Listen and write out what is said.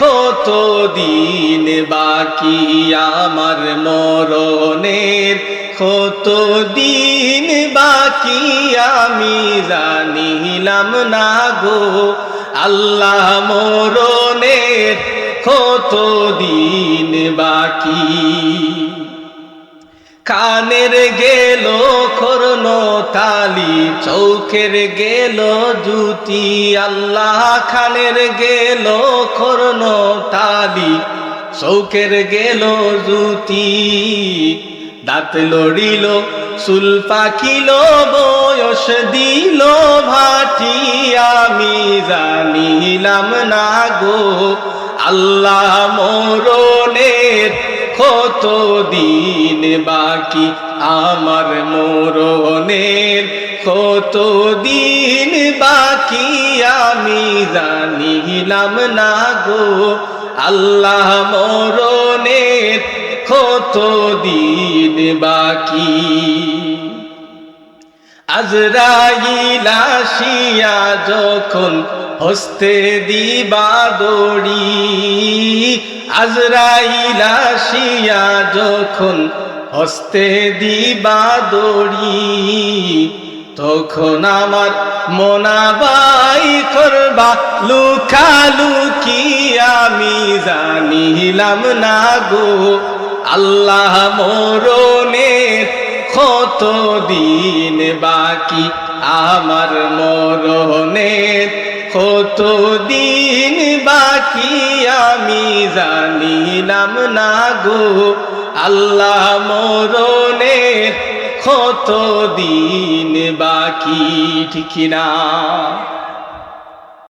কত দিন বাকি আমার মরণের? কত দিন বাকি আমি জানিলাম না গো। আল্লাহ মরণের কত দিন বাকি? কানের গেল করন চৌখের গেল জুতি, আল্লাহ খানের গেল করন তালি, চৌখের গেল জুতি। দাঁত লড়িল, চুল পাকিল বয়স দিল ভাটি, আমি জানিলাম না গো, আল্লাহ মরণের কত দিন বাকি আমার মরণের? কত দিন বাকি আমি জানিলাম না গো। আল্লাহ মরণের কত দিন বাকি আজরাইলাসিয়া যখন হস্তে দিবা দড়ি। আজরাইলাসিয়া যখন হস্তে দিবা দড়ি, তখন আমার মনাবাই করবা। লুকালুকি আমি জানিলাম না গো। আল্লাহ মরণের কত দিন বাকি? আমার মরণের কত দিন বাকি আমি জানিলাম না গো। আল্লাহ মরণের কতদিন বাকি ঠিক না